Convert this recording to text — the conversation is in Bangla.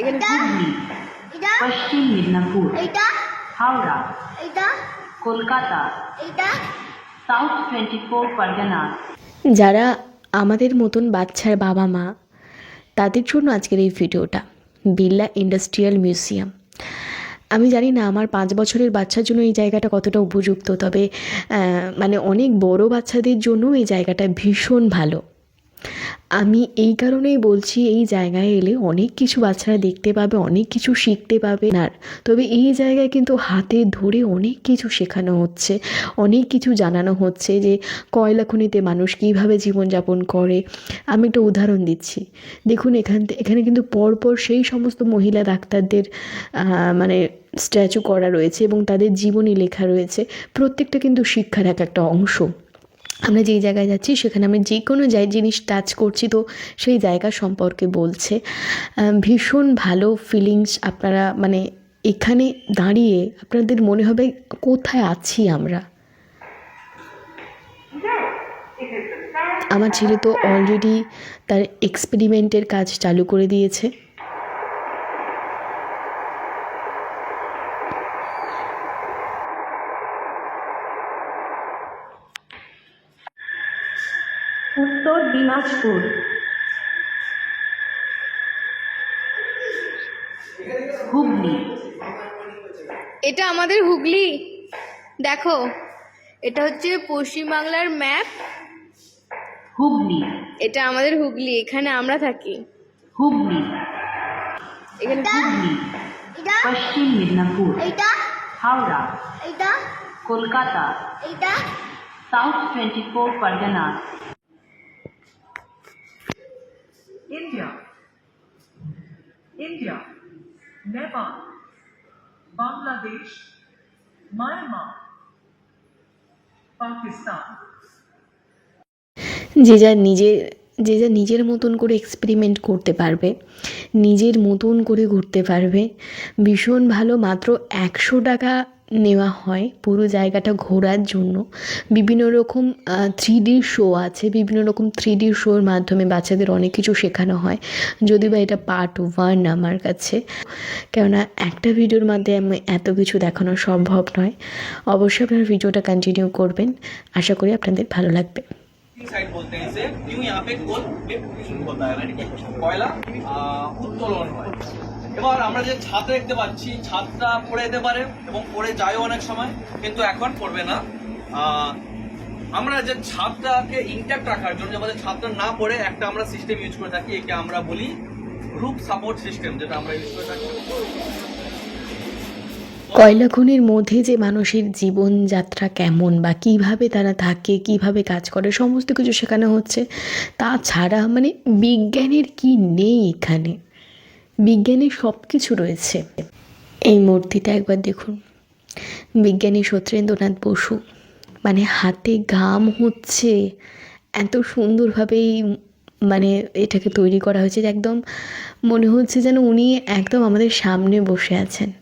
এখানে হুগলি এটা পশ্চিম মেদিনীপুর এটা হাওড়া এটা কলকাতা এটা সাউথ টোয়েন্টি ফোর পরগনা। যারা আমাদের মতন বাচ্চার বাবা মা তাদের জন্য আজকের এই ভিডিওটা বিড়লা ইন্ডাস্ট্রিয়াল মিউজিয়াম। আমি জানি না আমার পাঁচ বছরের বাচ্চার জন্য এই জায়গাটা কতটা উপযুক্ত তবে মানে অনেক বড় বাচ্চাদের জন্য এই জায়গাটা ভীষণ ভালো। আমি এই কারণেই বলছি এই জায়গায় এলে অনেক কিছু বাচ্চারা দেখতে পাবে, অনেক কিছু শিখতে পাবে। না তবে এই জায়গায় কিন্তু হাতে ধরে অনেক কিছু শেখানো হচ্ছে, অনেক কিছু জানানো হচ্ছে যে কয়লা খনিতে মানুষ কীভাবে জীবনযাপন করে। আমি একটা উদাহরণ দিচ্ছি। দেখুন, এখান এখানে কিন্তু পরপর সেই সমস্ত মহিলা ডাক্তারদের মানে স্ট্যাচু করা রয়েছে এবং তাদের জীবনী লেখা রয়েছে। প্রত্যেকটা কিন্তু শিক্ষার এক একটা অংশ। আমরা যেই জায়গায় যাচ্ছি, সেখানে আমি যে কোনো যাই জিনিস টাচ করছি, তো সেই জায়গা সম্পর্কে বলছে। ভীষণ ভালো ফিলিংস আপনারা মানে এখানে দাঁড়িয়ে আপনাদের মনে হবে কোথায় আছি আমরা। আমার ছেলে তো অলরেডি তার এক্সপেরিমেন্টের কাজ চালু করে দিয়েছে। উত্তর দিনাজপুর। হুগলি। এটা আমাদের হুগলি। দেখো এটা হচ্ছে পশ্চিমবাংলার ম্যাপ। হুগলি। এটা আমাদের হুগলি এখানে আমরা থাকি। হুগলি। এখানে হুগলি। এটা পশ্চিম মেদিনীপুর। এটা হাওড়া। এটা কলকাতা। এটা south twenty four Parganas India, India, Nepal, Bangladesh, Myanmar, Pakistan. যে যা নিজের যে যা নিজের মতন করে এক্সপেরিমেন্ট করতে পারবে নিজের মতন করে ঘুরতে পারবে ভীষণ ভালো মাত্র একশো টাকা নেওয়া হয় পুরো জায়গাটা ঘোরার জন্য বিভিন্ন রকম থ্রি ডি শো আছে বিভিন্ন রকম থ্রি ডি শোর মাধ্যমে বাচ্চাদের অনেক কিছু শেখানো হয় যদি বা এটা পার্ট ওয়ান আমার কাছে কেননা একটা ভিডিওর মাধ্যমে এত কিছু দেখানো সম্ভব নয় অবশ্যই আপনারা ভিডিওটা কন্টিনিউ করবেন আশা করি আপনাদের ভালো লাগবে साइड बोलते हैं इसे यूं यहाँ पे गोल लिफ्ट शुरू होता है ठीक है এবার আমরা যে ছাদ দেখতে পাচ্ছি, ছাদটা পড়ে যেতে পারে এবং পড়ে যায়ও অনেক সময়, কিন্তু এখন পড়বে না। আমরা যে ছাদটাকে ইনট্যাক্ট রাখার জন্য আমাদের ছাদটা না পড়ে, একটা আমরা সিস্টেম ইউজ করে থাকি, একে আমরা বলি রুপ সাপোর্ট সিস্টেম যেটা আমরা ইউজ করে থাকি। কয়লা খনির মধ্যে যে মানুষের জীবনযাত্রা কেমন বা কীভাবে তারা থাকে, কীভাবে কাজ করে, সমস্ত কিছু শেখানো হচ্ছে। তাছাড়া মানে বিজ্ঞানের কি নেই এখানে? বিজ্ঞানের সব কিছু রয়েছে। এই মূর্তিটা একবার দেখুন। বিজ্ঞানী সত্যেন্দ্রনাথ বসু। মানে হাতে ঘাম হচ্ছে। এত সুন্দরভাবেই মানে এটাকে তৈরি করা হয়েছে যে একদম মনে হচ্ছে যেন উনি একদম আমাদের সামনে বসে আছেন।